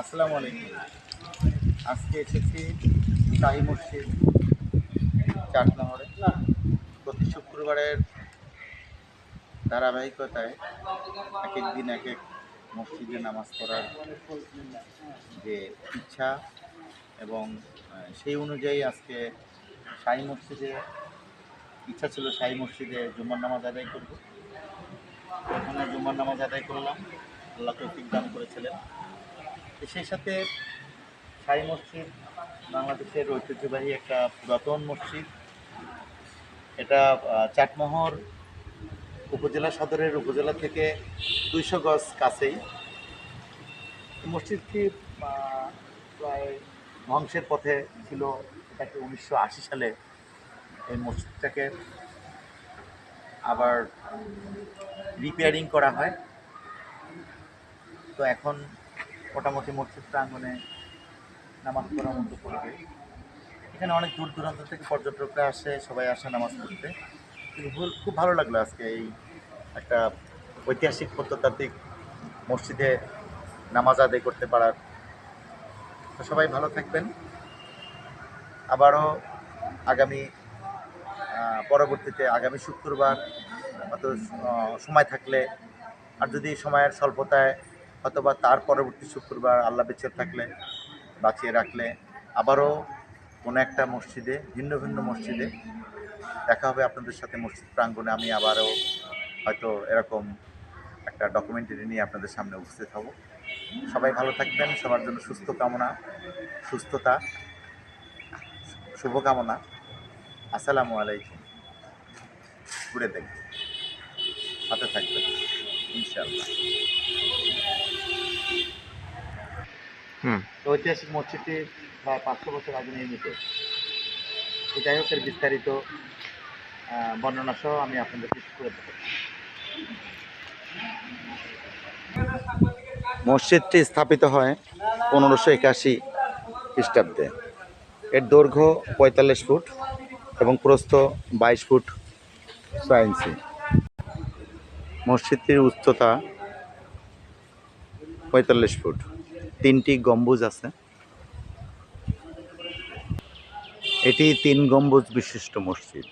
আসসালামু আলাইকুম। আজকে এসেছি শাহী মসজিদ চার নম্বরে। প্রতি শুক্রবারের ধারাবাহিকতায় এক এক দিন এক এক মসজিদে নামাজ পড়ার যে ইচ্ছা এবং সেই অনুযায়ী আজকে শাহী মসজিদে, ইচ্ছা ছিল শাহী মসজিদে জুম্মার নামাজ আদায় করব। ওখানে জুম্মার নামাজ আদায় করলাম। আল্লাহ তৌফিক দান করেছিলেন। সেই সাথে সাই মসজিদ, বাংলাদেশের ঐতিহ্যবাহী একটা পুরাতন মসজিদ। এটা চাটমোহর উপজেলা সদরের উপজেলা থেকে দুইশো গজ কাছেই। মসজিদটি প্রায় ধ্বংসের পথে ছিল, এটাকে উনিশশো আশি সালে এই মসজিদটাকে আবার রিপেয়ারিং করা হয়। তো এখন মোটামুটি মসজিদ প্রাঙ্গনে নামাজ পড়ার মতো পড়বে। এখানে অনেক দূর দূরান্ত থেকে পর্যটকরা আসে সবাই আসে নামাজ পড়তে। খুব ভালো লাগল আজকে এই একটা ঐতিহাসিক প্রত্নতাত্ত্বিক মসজিদে নামাজ আদায় করতে পারার। তো সবাই ভালো থাকবেন। আবারও আগামী পরবর্তীতে আগামী শুক্রবার আহ, সময় থাকলে আর যদি সময়ের স্বল্পতায় অথবা তার পরবর্তী শুক্রবার আল্লাহ বেঁচে থাকলে, বাঁচিয়ে রাখলে, আবারও কোনো একটা মসজিদে, ভিন্ন ভিন্ন মসজিদে দেখা হবে আপনাদের সাথে মসজিদ প্রাঙ্গণে। আমি আবারও হয়তো এরকম একটা ডকুমেন্টারি নিয়ে আপনাদের সামনে উপস্থিত হব। সবাই ভালো থাকবেন, সবার জন্য সুস্থ কামনা, সুস্থতা, শুভকামনা। আসসালামু আলাইকুম। ঘুরে দেখবেন। সাথে থাকবেন। ইনশাআল্লাহ। হুম। তো ঐতিহাসিক মসজিদটি প্রায় পাঁচশো বছর আগে নির্মিত। যাই হোক এর বিস্তারিত বর্ণনা সহ আমি আপনাদের কিছু করে দেবো মসজিদটি স্থাপিত হয় পনেরোশো একাশি খ্রিস্টাব্দে। এর দৈর্ঘ্য পঁয়তাল্লিশ ফুট এবং প্রস্থ বাইশ ফুট ছয় ইঞ্চি। মসজিদটির উচ্চতা পঁয়তাল্লিশ ফুট। তিনটি গম্বুজ আছে। এটি তিন গম্বুজ বিশিষ্ট মসজিদ।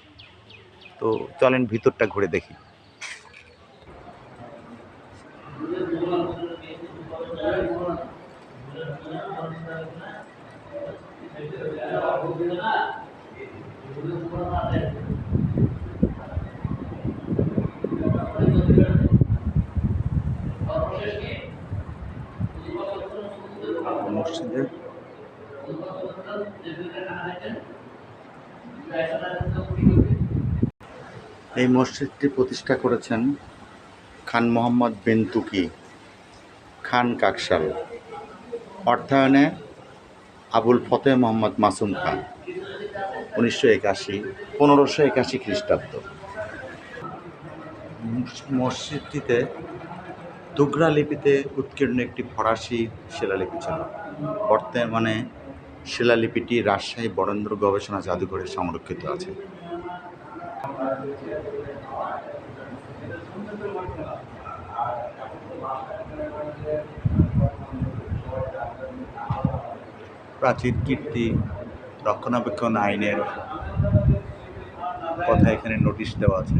তো চলেন ভিতরটা ঘুরে দেখি। মসজিদে এই মসজিদটি প্রতিষ্ঠা করেছেন খান মোহাম্মদ বিন তুকি, খান কাকশাল অর্থায়নে আবুল ফতেহ মোহাম্মদ মাসুম খান, উনিশশো একাশি, পনেরোশো একাশি খ্রিস্টাব্দ। মসজিদটিতে দুগরা লিপিতে উৎকীর্ণ একটি ফরাসি শিলালিপি ছিল। বর্তমানে শিলালিপিটি রাজশাহী বরেন্দ্র গবেষণা জাদুঘরে সংরক্ষিত আছে। প্রাচীন কীর্তি, রক্ষণাবেক্ষণ আইনের কথা এখানে নোটিশ দেওয়া আছে।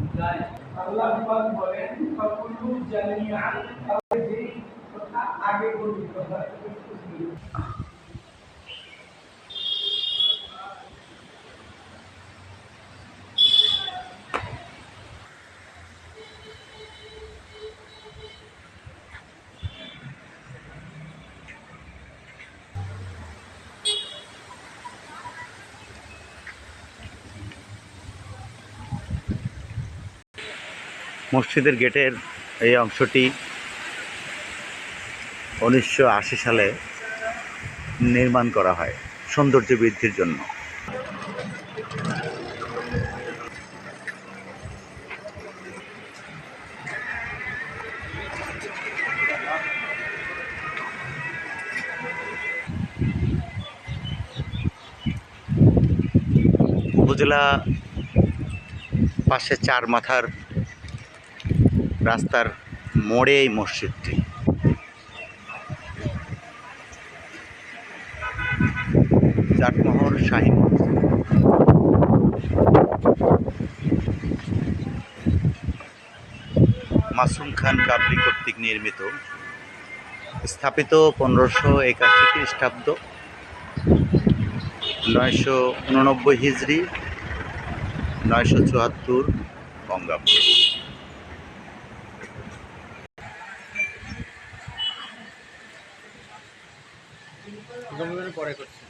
আল্লাহ পাক বলেন সকলু জামিয়ান তাহলে যেই কথা আগে বলি কথা মসজিদের গেটের এই অংশটি উনিশশো আশি সালে নির্মাণ করা হয় সৌন্দর্য বৃদ্ধির জন্য। উপজেলা পাশে চার মাথার রাস্তার মোড়ে এই মসজিদটি। জাটমোহর শাহী মাসুম খান কাবলি কর্তৃক নির্মিত, স্থাপিত পনেরোশো একাশি খ্রিস্টাব্দ নয়শো উননব্বই হিজড়ি, নয়শো চুয়াত্তর বঙ্গাব্দ। জন্মদিনের পরে করছি।